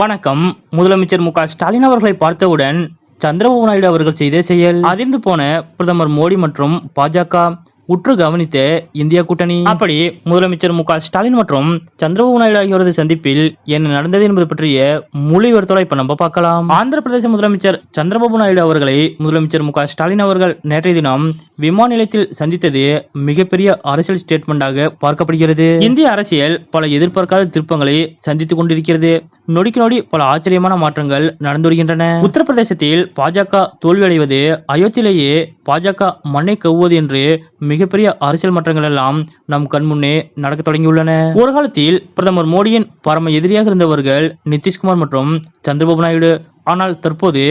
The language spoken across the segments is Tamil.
வணக்கம். முதலமைச்சர் மு ஸ்டாலின் அவர்களை பார்த்தவுடன் சந்திரபாபு நாயுடு அவர்கள் செய்த செயல் அதிர்ந்து போன பிரதமர் மோடி மற்றும் பாஜக உற்று கவனித்த இந்தியா கூட்டணி. அப்படி முதலமைச்சர் மு ஸ்டாலின் மற்றும் சந்திரபாபு நாயுடு ஆகியோரது சந்திப்பில் என்ன நடந்தது என்பது பற்றிய முழு விவரத்தோட இப்ப நம்ம பார்க்கலாம். ஆந்திர பிரதேச முதலமைச்சர் சந்திரபாபு நாயுடு அவர்களை முதலமைச்சர் மு ஸ்டாலின் அவர்கள் நேற்றைய தினம் விமான நிலையத்தில் சந்தித்தது மிகப்பெரிய அரசியல் ஸ்டேட்மெண்டாக பார்க்கப்படுகிறது. இந்திய அரசியல் பல எதிர்பார்க்காத திருப்பங்களை சந்தித்துக் கொண்டிருக்கிறது. நொடிக்கு நொடி பல ஆச்சரியமான மாற்றங்கள் நடந்து வருகின்றன. உத்தரப்பிரதேசத்தில் பாஜக தோல்வியடைவது அயோத்தியிலேயே பாஜக மண்ணை கவ்வது என்று மிகப்பெரிய அரசியல் மாற்றங்கள் எல்லாம் நம் கண்முன்னே நடக்க தொடங்கியுள்ளன. ஒரு காலத்தில் பிரதமர் மோடியின் பரம எதிரியாக இருந்தவர்கள் நிதிஷ்குமார் மற்றும் சந்திரபாபு நாயுடு. ஆனால் தற்போது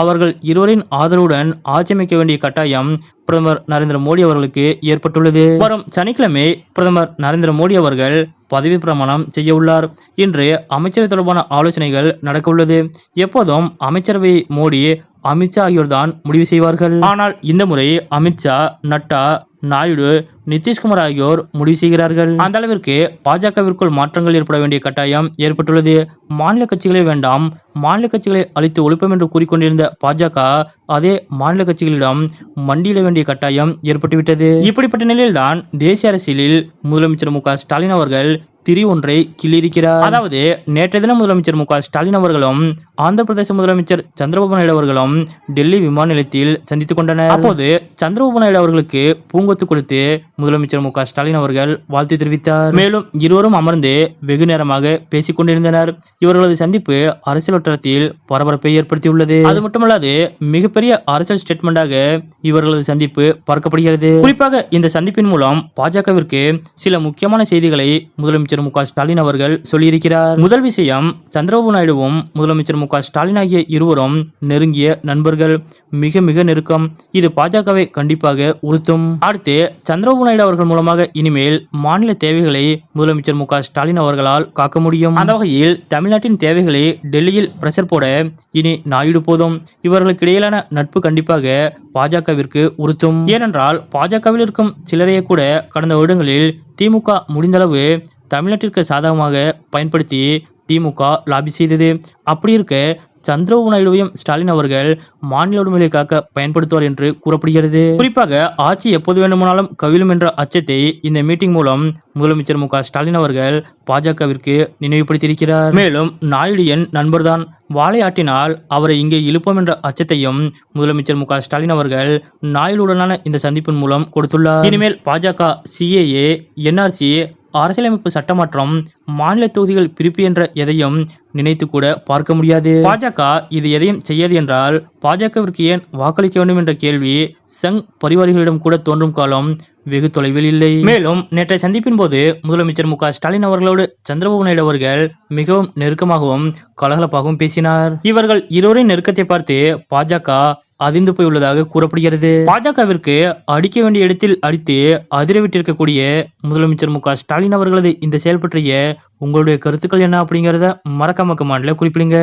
அவர்கள் இருவரின் ஆதரவுடன் ஆட்சி அமைக்க வேண்டிய கட்டாயம் பிரதமர் நரேந்திர மோடி அவர்களுக்கு ஏற்பட்டுள்ளது. வரும் சனிக்கிழமை பிரதமர் நரேந்திர மோடி அவர்கள் பதவி பிரமாணம் செய்ய உள்ளார். இன்று அமைச்சரவை தொடர்பான ஆலோசனைகள் நடக்க உள்ளது எப்போதும் அமைச்சரவை மோடி அமித்ஷா ஆகியோர்தான் முடிவு செய்வார்கள். ஆனால் இந்த முறை அமித்ஷா நட்டா நாயுடு நிதிஷ்குமார் ஆகியோர் முடிவு செய்கிறார்கள். அந்த அளவிற்கு பாஜகவிற்குள் மாற்றங்கள் ஏற்பட வேண்டிய கட்டாயம் ஏற்பட்டுள்ளது. மாநில கட்சிகளே வேண்டாம். மாநில கட்சிகளை அழித்து ஒழிப்போம் என்று கூறிக்கொண்டிருந்த பாஜக அதே மாநில கட்சிகளிடம் மண்டியிட வேண்டிய கட்டாயம் ஏற்பட்டுவிட்டது. இப்படிப்பட்ட நிலையில்தான் தேசிய அரசியலில் முதலமைச்சர் மு ஸ்டாலின் அவர்கள் திரி ஒன்றை கிள்ளியிருக்கிறார். அதாவது நேற்றைய தினம் முதலமைச்சர் மு ஸ்டாலின் அவர்களும் ஆந்திர பிரதேச முதலமைச்சர் சந்திரபாபு நாயுடு அவர்களும் டெல்லி விமான நிலையத்தில் சந்தித்துக் கொண்டனர். அப்போது சந்திரபாபு நாயுடு அவர்களுக்கு பூங்கொத்து கொடுத்து முதலமைச்சர் மு ஸ்டாலின் அவர்கள் வாழ்த்து தெரிவித்தார். மேலும் இருவரும் அமர்ந்து வெகு நேரமாக பேசிக் கொண்டிருந்தனர். இவர்களது சந்திப்பு அரசியல் வட்டாரத்தில் பரபரப்பை ஏற்படுத்தியுள்ளது. அது மட்டுமல்லாது மிகப்பெரிய அரசியல் ஸ்டேட்மெண்டாக இவர்களது சந்திப்பு பார்க்கப்படுகிறது. குறிப்பாக இந்த சந்திப்பின் மூலம் பாஜகவிற்கு சில முக்கியமான செய்திகளை முதலமைச்சர் மு ஸ்டாலின் அவர்கள் சொல்லியிருக்கிறார். முதல் விஷயம் சந்திரபாபு நாயுடுவும் முதலமைச்சர் மு ஸ்டாலின் ஆகிய இருவரும் நெருங்கிய நண்பர்கள். மிக மிக நெருக்கம். இது பாஜகவை கண்டிப்பாக உறுத்தும். அடுத்து சந்திரபாபு நாயுடு அவர்கள் மூலமாக இனிமேல் மாநில தேவைகளை முதலமைச்சர் மு ஸ்டாலின் அவர்களால் காக்க முடியும். அந்த வகையில் தமிழ்நாட்டின் தேவைகளை டெல்லியில் பிரஷர் போட இனி நாயுடு போதும். இவர்களுக்கு இடையிலான நட்பு கண்டிப்பாக பாஜகவிற்கு உறுத்தும். ஏனென்றால் பாஜகவில் இருக்கும் சிலரையே கூட கடந்த வருடங்களில் திமுக முடிந்தளவு தமிழ்நாட்டிற்கு சாதகமாக பயன்படுத்தி திமுக லாபி செய்தது. அப்படி இருக்க சந்திரபாபு நாயுடுவையும் ஸ்டாலின் அவர்கள் மாநில உரிமைகளை காக்க பயன்படுத்துவார் என்று கூறப்படுகிறது. குறிப்பாக ஆட்சி எப்போது வேண்டுமானாலும் கவிழும் என்ற அச்சத்தை இந்த மீட்டிங் மூலம் முதலமைச்சர் மு ஸ்டாலின் அவர்கள் பாஜகவிற்கு நினைவுபடுத்தியிருக்கிறார். மேலும் நாயுடு என் நண்பர்தான். வாழை ஆட்டினால் அவரை இங்கே இழுப்போம் என்ற அச்சத்தையும் முதலமைச்சர் மு ஸ்டாலின் அவர்கள் நாயுடுடனான இந்த சந்திப்பின் மூலம் கொடுத்துள்ளார். இனிமேல் பாஜக சிஏஏ என்ஆர்சி அரசியலமைப்பு சட்டமாற்றம் மாநில தொகுதிகள் பிரிப்பு என்ற எதையும் நினைத்து கூட பார்க்க முடியாது. பாஜக இது எதையும் செய்யாது என்றால் பாஜகவிற்கு ஏன் வாக்களிக்க வேண்டும் என்ற கேள்வி சங் பரிவாரிகளிடம் கூட தோன்றும் காலம் வெகு தொலைவில் இல்லை. மேலும் நேற்றைய சந்திப்பின் போது முதலமைச்சர் மு ஸ்டாலின் அவர்களோடு சந்திரபாபு நாயுடு அவர்கள் மிகவும் நெருக்கமாகவும் கலகலப்பாகவும் பேசினார். இவர்கள் இருவரின் நெருக்கத்தை பார்த்து பாஜக அதிர்ந்து போயுள்ளதாக கூறப்படுகிறது. பாஜகவிற்கு அடிக்க வேண்டிய இடத்தில் அடித்து அதிரவிட்டிருக்கக்கூடிய முதலமைச்சர் மு க ஸ்டாலின் அவர்களது இந்த செயல் பற்றிய உங்களுடைய கருத்துக்கள் என்ன அப்படிங்கறத மறக்காம கமாண்ட்ல குறிப்பிடுங்க.